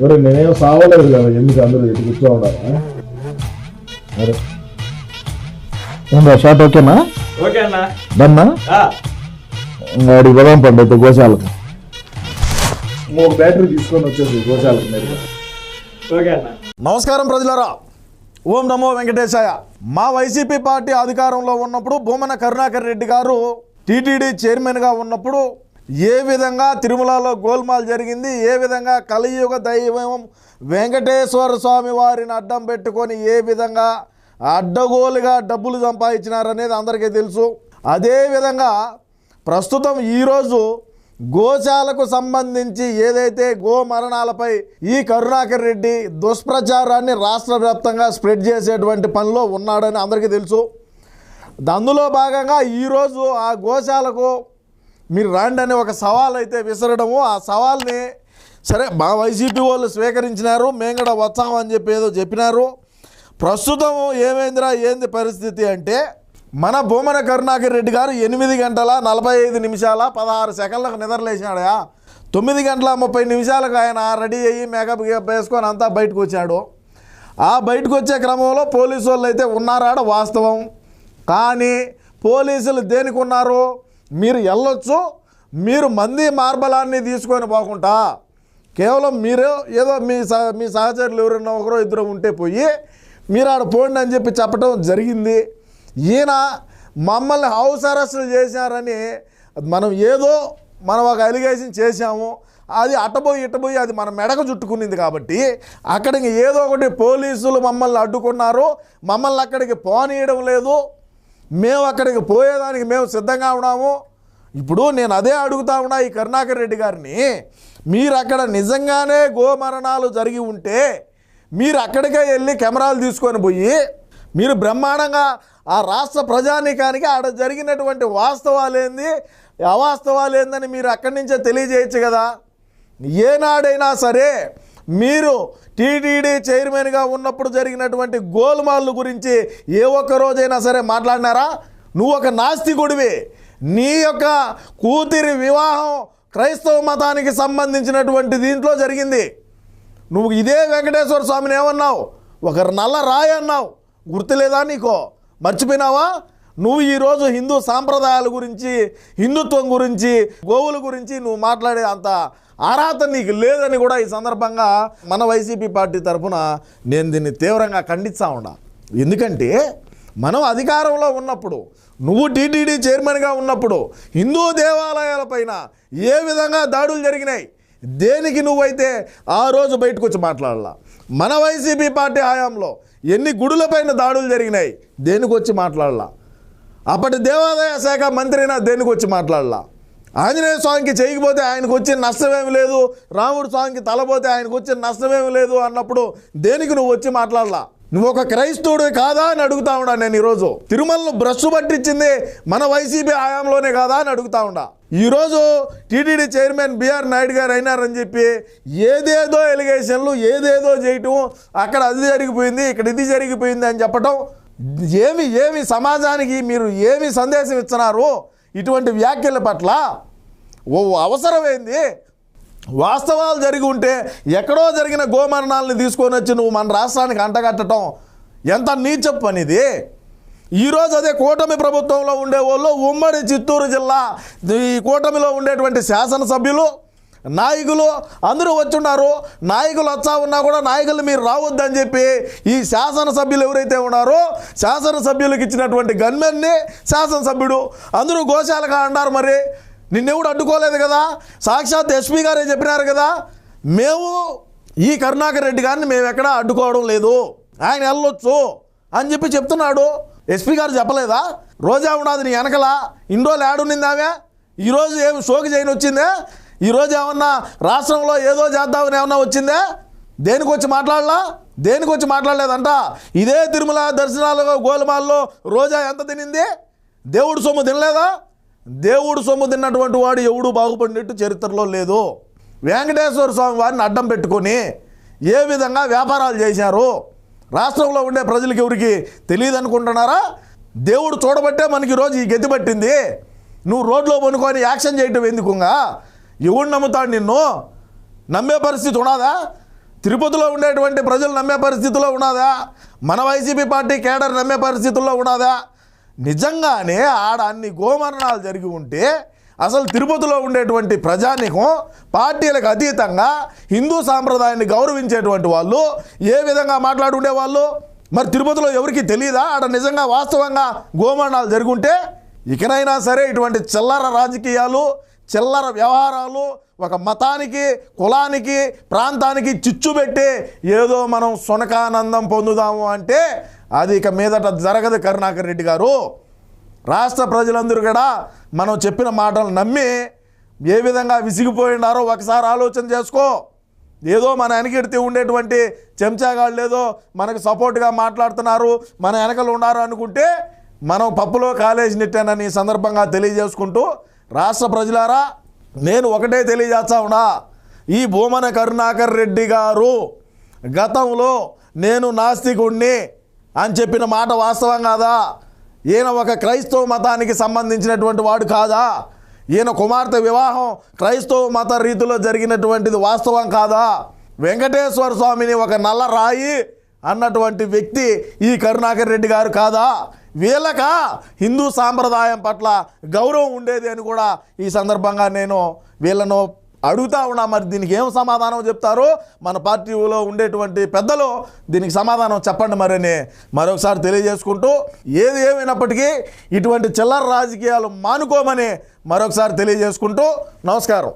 మరి నేనేం సావలేదు కదా ఎందుకు అందరూ ఇటు కూర్చో ఉండాలి అరే ఏందా షార్ట్ ఓకేనా? ఓకే అన్న. డన్నా? ఆ, వాడికి బదాం పండు గోశాలకు. ఒక బ్యాటరీ తీసుకొని వచ్చేసి గోశాలకు మీరు. ఓకే అన్న. నమస్కారం ప్రజలరా. ఓం నమో వెంకటేశాయ. మా వైసీపీ పార్టీ అధికారంలో ఉన్నప్పుడు భూమన కరుణాకర్ రెడ్డి గారు టీటీడీ చైర్మన్గా ఉన్నప్పుడు ఏ విధంగా తిరుమలలో గోల్మాల్ జరిగింది ఏ విధంగా కలియుగ దైవం వెంకటేశ్వర స్వామి వారిని అడ్డం పెట్టుకొని ఏ విధంగా అడ్డగోలుగా డబ్బులు సంపాదించినారనేది అందరికీ తెలుసు. అదేవిధంగా ప్రస్తుతం ఈరోజు గోశాలకు సంబంధించి ఏదైతే గో మరణాలపై ఈ కరుణాకర్ రెడ్డి దుష్ప్రచారాన్ని రాష్ట్ర వ్యాప్తంగా స్ప్రెడ్ చేసేటువంటి పనిలో ఉన్నాడని అందరికీ తెలుసు. అందులో భాగంగా ఈరోజు ఆ గోశాలకు మీరు రాండి అనే ఒక సవాల్ అయితే విసరడము. ఆ సవాల్ని సరే మా వైసీపీ వాళ్ళు స్వీకరించినారు మేము కూడా వచ్చామని చెప్పి ఏదో చెప్పినారు. ప్రస్తుతం ఏమైందిరా ఏంది పరిస్థితి అంటే మన భూమన కరుణాకర్ రెడ్డి గారు ఎనిమిది గంటల నలభై ఐదు నిమిషాల పదహారు సెకండ్లకు నిద్రలేసినాడయా తొమ్మిది గంటల ముప్పై నిమిషాలకు ఆయన రెడీ అయ్యి మేకప్ గీకప్ వేసుకొని అంతా బయటకు వచ్చాడు. ఆ బయటకు వచ్చే క్రమంలో పోలీసు వాళ్ళు అయితే ఉన్నారాడ వాస్తవం. కానీ పోలీసులు దేనికి ఉన్నారు? మీరు వెళ్ళొచ్చు మీరు మంది మార్బలాన్ని తీసుకొని పోకుండా కేవలం మీరు ఏదో మీ సహ మీ సహచరులు ఎవరైనా ఒకరో ఇద్దరు ఉంటే పోయి మీరు ఆడ పోండి అని చెప్పి చెప్పడం జరిగింది. ఈయన మమ్మల్ని హౌస్ అరెస్టులు చేశారని మనం ఏదో మనం ఒక అలిగేషన్ చేశాము. అది అటబోయి ఇటబోయి అది మన మెడకు చుట్టుకునింది కాబట్టి అక్కడికి ఏదో ఒకటి పోలీసులు మమ్మల్ని అడ్డుకున్నారు. మమ్మల్ని అక్కడికి పోనీయడం లేదు. మేము అక్కడికి పోయేదానికి మేము సిద్ధంగా ఉన్నాము. ఇప్పుడు నేను అదే అడుగుతా ఉన్నా ఈ కరుణాకర్ రెడ్డి గారిని. మీరు అక్కడ నిజంగానే గోమరణాలు జరిగి ఉంటే మీరు అక్కడికే వెళ్ళి కెమెరాలు తీసుకొని పోయి మీరు బ్రహ్మాండంగా ఆ రాష్ట్ర ప్రజానీకానికి ఆడ జరిగినటువంటి వాస్తవాలేంది అవాస్తవాలేందని మీరు అక్కడి నుంచే తెలియజేయచ్చు కదా. ఏనాడైనా సరే మీరు టీటీడీ చైర్మన్గా ఉన్నప్పుడు జరిగినటువంటి గోల్మాల్ గురించి ఏ ఒక్క రోజైనా సరే మాట్లాడినారా? నువ్వు ఒక నాస్తికుడివి. నీ యొక్క కూతురి వివాహం క్రైస్తవ మతానికి సంబంధించినటువంటి దీంట్లో జరిగింది. నువ్వు ఇదే వెంకటేశ్వర స్వామిని ఏమన్నావు? ఒకరు నల్ల రాయి అన్నావు. గుర్తులేదా నీకో? మర్చిపోయినావా? నువ్వు ఈరోజు హిందూ సాంప్రదాయాల గురించి హిందుత్వం గురించి గోవుల గురించి నువ్వు మాట్లాడే అంత అర్హత నీకు లేదని కూడా ఈ సందర్భంగా మన వైసీపీ పార్టీ తరఫున నేను దీన్ని తీవ్రంగా ఖండిస్తా ఉన్నా. ఎందుకంటే మనం అధికారంలో ఉన్నప్పుడు నువ్వు టీటీడీ చైర్మన్గా ఉన్నప్పుడు హిందూ దేవాలయాలపైన ఏ విధంగా దాడులు జరిగినాయి? దేనికి నువ్వైతే ఆ రోజు బయటకు వచ్చి మాట్లాడాల? మన వైసీపీ పార్టీ హయాంలో ఎన్ని గుడులపైన దాడులు జరిగినాయి? దేనికి వచ్చి మాట్లాడాల? అప్పటి దేవాదాయ శాఖ మంత్రినా దేనికి వచ్చి మాట్లాడలా? ఆంజనేయ స్వామికి చేయకపోతే ఆయనకు వచ్చిన నష్టమేమి లేదు రాముడు స్వామికి తలపోతే ఆయనకు వచ్చిన నష్టమేమి లేదు అన్నప్పుడు దేనికి నువ్వు వచ్చి మాట్లాడలా? నువ్వు ఒక క్రైస్తవుడు కాదా అని అడుగుతా ఉండా నేను ఈరోజు. తిరుమలను బ్రష్ పట్టించింది మన వైసీపీ హయాంలోనే కాదా అని అడుగుతా ఉండా. ఈరోజు టీటీడీ చైర్మన్ బిఆర్ నాయుడు గారు అయినారని చెప్పి ఏదేదో ఎలిగేషన్లు ఏదేదో చేయటం అక్కడ అది జరిగిపోయింది ఇక్కడ ఇది జరిగిపోయింది అని చెప్పటం ఏమి ఏమి సమాజానికి మీరు ఏమి సందేశం ఇస్తున్నారు? ఇటువంటి వ్యాఖ్యల పట్ల ఓ అవసరమైంది. వాస్తవాలు జరిగి ఉంటే ఎక్కడో జరిగిన గోమరణాలను తీసుకొని వచ్చి నువ్వు మన రాష్ట్రానికి అంటగట్టడం ఎంత నీచ పనిది? ఈరోజు అదే కూటమి ప్రభుత్వంలో ఉండేవాళ్ళు ఉమ్మడి చిత్తూరు జిల్లా ఈ కూటమిలో ఉండేటువంటి శాసనసభ్యులు నాయకులు అందరూ వచ్చున్నారు. నాయకులు వచ్చా ఉన్నా కూడా నాయకులు మీరు రావద్దని చెప్పి ఈ శాసనసభ్యులు ఎవరైతే ఉన్నారో శాసనసభ్యులకు ఇచ్చినటువంటి గన్మెన్ని శాసనసభ్యుడు అందరూ గోశాలగా అన్నారు మరి. నిన్నెవడు అడ్డుకోలేదు కదా? సాక్షాత్ ఎస్పీ గారే చెప్పినారు కదా? మేము ఈ కరుణాకర్ రెడ్డి గారిని మేము ఎక్కడా అడ్డుకోవడం లేదు. ఆయన వెళ్ళొచ్చు అని చెప్పి చెప్తున్నాడు. ఎస్పీ గారు చెప్పలేదా? రోజా ఉన్నది నీ వెనకలా ఇన్ని రోజులు ఏడున్నిందామే? ఈరోజు ఏమి షోకి చేయని వచ్చిందే ఈరోజు ఏమన్నా రాష్ట్రంలో ఏదో చేద్దామని ఏమన్నా వచ్చిందే? దేనికి వచ్చి మాట్లాడలా? దేనికి వచ్చి మాట్లాడలేదంట? ఇదే తిరుమల దర్శనాలు గోలమాల్లో రోజా ఎంత తినింది? దేవుడు సొమ్ము తినలేదా? దేవుడు సొమ్ము తిన్నటువంటి వాడు ఎవడు బాగుపడినట్టు చరిత్రలో లేదు. వెంకటేశ్వర స్వామి వారిని అడ్డం పెట్టుకొని ఏ విధంగా వ్యాపారాలు చేశారు? రాష్ట్రంలో ఉండే ప్రజలకి ఎవరికి తెలియదు అనుకుంటున్నారా? దేవుడు చూడబట్టే మనకి ఈరోజు ఈ గతి పట్టింది. నువ్వు రోడ్లో పనుకొని యాక్షన్ చేయటం ఎందుకుగా? ఎవడు నమ్ముతాడు నిన్ను? నమ్మే పరిస్థితి ఉన్నదా? తిరుపతిలో ఉండేటువంటి ప్రజలు నమ్మే పరిస్థితిలో ఉన్నదా? మన వైసీపీ పార్టీ కేడర్ నమ్మే పరిస్థితుల్లో ఉన్నదా? నిజంగానే ఆడ అన్ని గోమరణాలు జరిగి ఉంటే అసలు తిరుపతిలో ఉండేటువంటి ప్రజానికం పార్టీలకు అతీతంగా హిందూ సాంప్రదాయాన్ని గౌరవించేటువంటి వాళ్ళు ఏ విధంగా మాట్లాడుండేవాళ్ళు మరి తిరుపతిలో ఎవరికి తెలియదా ఆడ నిజంగా వాస్తవంగా గోమరణాలు జరుగుంటే ఇకనైనా సరే ఇటువంటి చిల్లర రాజకీయాలు చిల్లర వ్యవహారాలు ఒక మతానికి కులానికి ప్రాంతానికి చిచ్చు పెట్టి ఏదో మనం సునకానందం పొందుదాము అంటే అది ఇక మీదట జరగదు కరుణాకర్ రెడ్డి గారు. రాష్ట్ర ప్రజలందరూ కూడా మనం చెప్పిన మాటలు నమ్మి ఏ విధంగా విసిగిపోయినారో ఒకసారి ఆలోచన చేసుకో. ఏదో మన వెనకెడితే ఉండేటువంటి చెంచాగాళ్ళు ఏదో మనకు సపోర్ట్గా మాట్లాడుతున్నారు మన వెనకలు ఉన్నారు అనుకుంటే మనం పప్పులో కాలేజీ నెట్టానని సందర్భంగా తెలియజేసుకుంటూ రాష్ట్ర ప్రజలారా నేను ఒకటే తెలియజేస్తా ఉన్నా. ఈ భూమన కరుణాకర్ రెడ్డి గారు గతంలో నేను నాస్తికుణ్ణి అని చెప్పిన మాట వాస్తవం కాదా? ఈయన ఒక క్రైస్తవ మతానికి సంబంధించినటువంటి వాడు కాదా? ఈయన కుమార్తె వివాహం క్రైస్తవ మత రీతిలో జరిగినటువంటిది వాస్తవం కాదా? వెంకటేశ్వర స్వామిని ఒక నల్ల రాయి అన్నటువంటి వ్యక్తి ఈ కరుణాకర్ రెడ్డి గారు కాదా? వీళ్ళక హిందూ సాంప్రదాయం పట్ల గౌరవం ఉండేది అని కూడా ఈ సందర్భంగా నేను వీళ్ళను అడుగుతా ఉన్నా. మరి దీనికి ఏం సమాధానం చెప్తారో? మన పార్టీలో ఉండేటువంటి పెద్దలు దీనికి సమాధానం చెప్పండి మరని మరొకసారి తెలియజేసుకుంటూ ఏది ఏమైనప్పటికీ ఇటువంటి చిల్లర రాజకీయాలు మానుకోమని మరొకసారి తెలియజేసుకుంటూ నమస్కారం.